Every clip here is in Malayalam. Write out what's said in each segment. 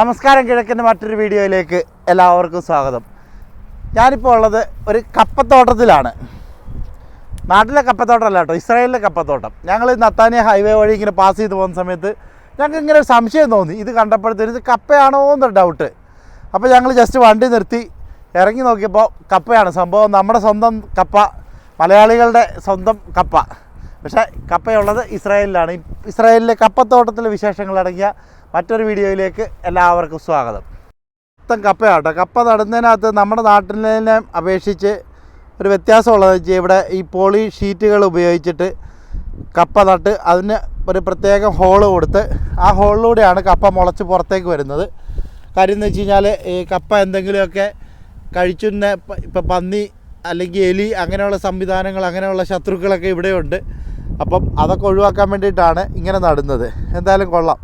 നമസ്കാരം കിഴക്കിന്റെ മറ്റൊരു വീഡിയോയിലേക്ക് എല്ലാവർക്കും സ്വാഗതം. ഞാനിപ്പോൾ ഉള്ളത് ഒരു കപ്പത്തോട്ടത്തിലാണ്. നാട്ടിലെ കപ്പത്തോട്ടമല്ല കേട്ടോ ഇസ്രായേലിലെ കപ്പത്തോട്ടം. ഞങ്ങൾ നത്താനിയ ഹൈവേ വഴി ഇങ്ങനെ പാസ് ചെയ്ത് പോകുന്ന സമയത്ത് ഞങ്ങൾക്ക് ഇങ്ങനെ ഒരു സംശയം തോന്നി. ഇത് കണ്ടപ്പോഴത്തേന് ഇത് കപ്പയാണോ എന്നൊരു ഡൗട്ട് അപ്പോൾ ഞങ്ങൾ ജസ്റ്റ് വണ്ടി നിർത്തി ഇറങ്ങി നോക്കിയപ്പോൾ കപ്പയാണ്. സംഭവം നമ്മുടെ സ്വന്തം കപ്പ മലയാളികളുടെ സ്വന്തം കപ്പ. പക്ഷേ കപ്പയുള്ളത് ഇസ്രായേലിലാണ്. ഇസ്രായേലിലെ കപ്പത്തോട്ടത്തിലെ വിശേഷങ്ങളടങ്ങിയ മറ്റൊരു വീഡിയോയിലേക്ക് എല്ലാവർക്കും സ്വാഗതം. മൊത്തം കപ്പയാട്ടോ. കപ്പ നടുന്നതിനകത്ത് നമ്മുടെ നാട്ടിലെ അപേക്ഷിച്ച് ഒരു വ്യത്യാസമുള്ളത് വെച്ചാൽ ഇവിടെ ഈ പോളി ഷീറ്റുകൾ ഉപയോഗിച്ചിട്ട് കപ്പ നട്ട് അതിന് ഒരു പ്രത്യേകം ഹോൾ കൊടുത്ത് ആ ഹോളിലൂടെയാണ് കപ്പ മുളച്ച് പുറത്തേക്ക് വരുന്നത്. കാര്യം എന്ന് വെച്ച് കഴിഞ്ഞാൽ ഈ കപ്പ എന്തെങ്കിലുമൊക്കെ കഴിച്ചുന്ന ഇപ്പം പന്നി അല്ലെങ്കിൽ എലി അങ്ങനെയുള്ള സംവിധാനങ്ങൾ അങ്ങനെയുള്ള ശത്രുക്കളൊക്കെ ഇവിടെയുണ്ട്. അപ്പം അതൊക്കെ ഒഴിവാക്കാൻ വേണ്ടിയിട്ടാണ് ഇങ്ങനെ നടുന്നത്. എന്തായാലും കൊള്ളാം.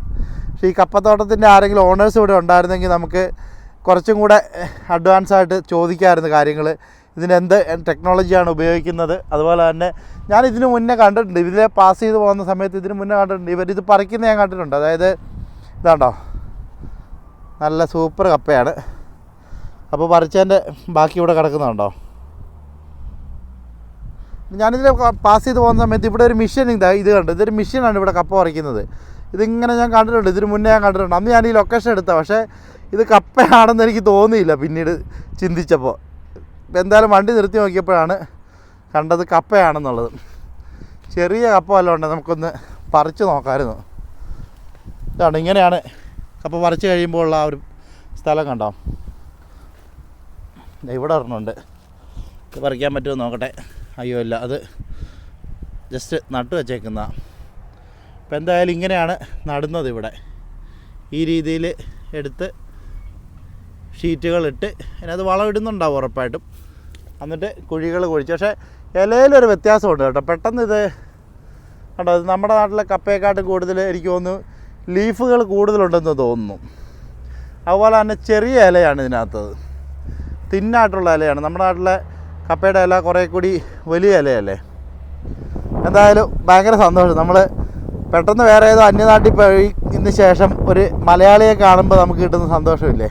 പക്ഷേ ഈ കപ്പത്തോട്ടത്തിന്റെ ആരെങ്കിലും ഓണേഴ്സ് ഇവിടെ ഉണ്ടായിരുന്നെങ്കിൽ നമുക്ക് കുറച്ചും കൂടെ അഡ്വാൻസ് ആയിട്ട് ചോദിക്കാമായിരുന്നു കാര്യങ്ങൾ ഇതിനെന്ത് ടെക്നോളജിയാണ് ഉപയോഗിക്കുന്നത്? അതുപോലെ തന്നെ ഞാൻ ഇതിന് മുന്നേ കണ്ടിട്ടുണ്ട്. ഇതിലെ പാസ് ചെയ്ത് പോകുന്ന സമയത്ത് ഇതിന് മുന്നേ കണ്ടിട്ടുണ്ട്. ഇവരിത് പറിക്കുന്ന ഞാൻ കണ്ടിട്ടുണ്ട്. അതായത് ഇതാണ്ടോ? നല്ല സൂപ്പർ കപ്പയാണ്. അപ്പോൾ പറിച്ചതിന്റെ ബാക്കി ഇവിടെ കിടക്കുന്നുണ്ടോ? ഞാനിതിൽ പാസ് ചെയ്ത് പോകുന്ന സമയത്ത് ഇവിടെ ഒരു മെഷീൻ ഇതാ ഇത് കണ്ടു? ഇതൊരു മിഷനാണ് ഇവിടെ കപ്പ പറിക്കുന്നത്. ഇതിങ്ങനെ ഞാൻ കണ്ടിട്ടുണ്ട് ഇതിന് മുന്നേ ഞാൻ കണ്ടിട്ടുണ്ട്. അന്ന് ഞാൻ ഈ ലൊക്കേഷൻ എടുത്ത പക്ഷേ ഇത് കപ്പയാണെന്ന് എനിക്ക് തോന്നിയില്ല പിന്നീട് ചിന്തിച്ചപ്പോൾ. എന്തായാലും വണ്ടി നിർത്തി നോക്കിയപ്പോഴാണ് കണ്ടത് കപ്പയാണെന്നുള്ളത്. ചെറിയ കപ്പ വല്ലതും ഉണ്ട്? നമുക്കൊന്ന് പറിച്ച് നോക്കാമായിരുന്നു. ഇതാണ് ഇങ്ങനെയാണ് കപ്പ പറിച്ച് കഴിയുമ്പോൾ ഉള്ള ആ ഒരു സ്ഥലം കണ്ടോ? ഇവിടെ ഒരെണ്ണമുണ്ട്. പറിക്കാൻ പറ്റുമോ നോക്കട്ടെ. അയ്യോ ഇല്ല. അത് ജസ്റ്റ് നട്ടു വച്ചേക്കുന്ന ഇപ്പം എന്തായാലും ഇങ്ങനെയാണ് നടുന്നത് ഇവിടെ. ഈ രീതിയിൽ എടുത്ത് ഷീറ്റുകളിട്ട് അതിനകത്ത് വളം ഇടുന്നുണ്ടാവും ഉറപ്പായിട്ടും. എന്നിട്ട് കുഴികൾ കുഴിച്ച്. പക്ഷേ ഇലയിലൊരു വ്യത്യാസമുണ്ട് കേട്ടോ. പെട്ടെന്ന് ഇത് കണ്ടോ നമ്മുടെ നാട്ടിലെ കപ്പയെക്കാട്ടും കൂടുതൽ എനിക്ക് തോന്നുന്നു ലീഫുകൾ കൂടുതലുണ്ടെന്ന് തോന്നുന്നു. അതുപോലെ തന്നെ ചെറിയ ഇലയാണ് ഇതിനകത്തത്. തിന്നായിട്ടുള്ള ഇലയാണ്. നമ്മുടെ നാട്ടിലെ കപ്പയുടെ ഇല കുറേ കൂടി വലിയ ഇലയല്ലേ? എന്തായാലും ഭയങ്കര സന്തോഷം. നമ്മൾ പെട്ടെന്ന് വേറെ ഏതോ അന്യനാട്ടിൽ പോയിന് ശേഷം ഒരു മലയാളിയെ കാണുമ്പോൾ നമുക്ക് കിട്ടുന്ന സന്തോഷമില്ലേ?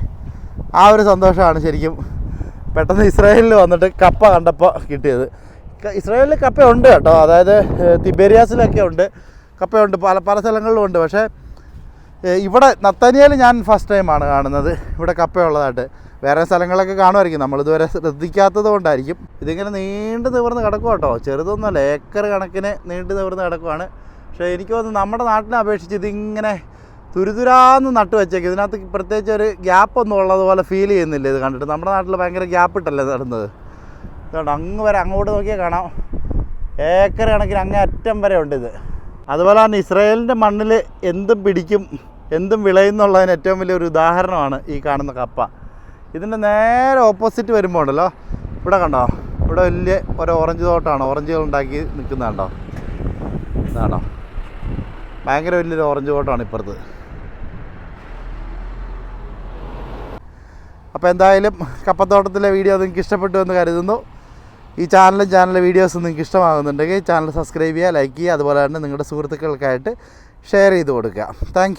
ആ ഒരു സന്തോഷമാണ് ശരിക്കും പെട്ടെന്ന് ഇസ്രായേലിൽ വന്നിട്ട് കപ്പ കണ്ടപ്പോൾ കിട്ടിയത്. ഇസ്രായേലിൽ കപ്പയുണ്ട് കേട്ടോ. അതായത് തിബേരിയാസിലൊക്കെ ഉണ്ട്. കപ്പയുണ്ട് പല പല സ്ഥലങ്ങളിലും ഉണ്ട്. പക്ഷേ ഇവിടെ നത്തനിയയിൽ ഞാൻ ഫസ്റ്റ് ടൈമാണ് കാണുന്നത്. ഇവിടെ കപ്പയുള്ളതായിട്ട് വേറെ സ്ഥലങ്ങളൊക്കെ കാണുമായിരിക്കും. നമ്മളിതുവരെ ശ്രദ്ധിക്കാത്തത് കൊണ്ടായിരിക്കും. ഇതിങ്ങനെ നീണ്ടു നിവർന്ന് കിടക്കും കേട്ടോ ചെറുതൊന്നുമല്ല. ഏക്കർ കണക്കിന് നീണ്ടു നിവർന്ന് കിടക്കുവാണ്. പക്ഷേ എനിക്ക് തോന്നുന്നു നമ്മുടെ നാട്ടിനെ അപേക്ഷിച്ച് ഇതിങ്ങനെ തുരുതുരാന്ന് നട്ട് വെച്ചേക്കും. ഇതിനകത്ത് പ്രത്യേകിച്ച് ഒരു ഗ്യാപ്പൊന്നും ഉള്ളതുപോലെ ഫീൽ ചെയ്യുന്നില്ല ഇത് കണ്ടിട്ട്. നമ്മുടെ നാട്ടിൽ ഭയങ്കര ഗ്യാപ്പ് ഇട്ടല്ലേ നടുന്നത്? ഇതുകൊണ്ട് അങ്ങ് വരെ അങ്ങോട്ട് നോക്കിയാൽ കാണാം. ഏക്കർ കണക്കിന് അങ്ങേ അറ്റം വരെ ഉണ്ട് ഇത്. അതുപോലെ തന്നെ ഇസ്രായേലിന്റെ മണ്ണിൽ എന്തും പിടിക്കും എന്തും വിളയുന്നുള്ളതിന് ഏറ്റവും വലിയൊരു ഉദാഹരണമാണ് ഈ കാണുന്ന കപ്പ. ഇതിന്റെ നേരെ ഓപ്പോസിറ്റ് വരുമ്പോൾ ഉണ്ടല്ലോ. ഇവിടെ കണ്ടോ? ഇവിടെ വലിയ ഒരു ഓറഞ്ച് തോട്ടമാണ് ഓറഞ്ചുകൾ ഉണ്ടാക്കി നിൽക്കുന്നതാണ്ടോ ഇതാണോ? ഭയങ്കര വലിയൊരു ഓറഞ്ച് തോട്ടമാണ് ഇപ്പുറത്ത്. അപ്പോൾ എന്തായാലും കപ്പത്തോട്ടത്തിലെ വീഡിയോ നിങ്ങൾക്ക് ഇഷ്ടപ്പെട്ടു എന്ന് കരുതുന്നു. ഈ ചാനലും ചാനലിലെ വീഡിയോസ് നിങ്ങൾക്ക് ഇഷ്ടമാകുന്നുണ്ടെങ്കിൽ ചാനൽ സബ്സ്ക്രൈബ് ചെയ്യുക ലൈക്ക് ചെയ്യുക അതുപോലെ തന്നെ നിങ്ങളുടെ സുഹൃത്തുക്കൾക്കായിട്ട് ഷെയർ ചെയ്ത് കൊടുക്കുക. താങ്ക്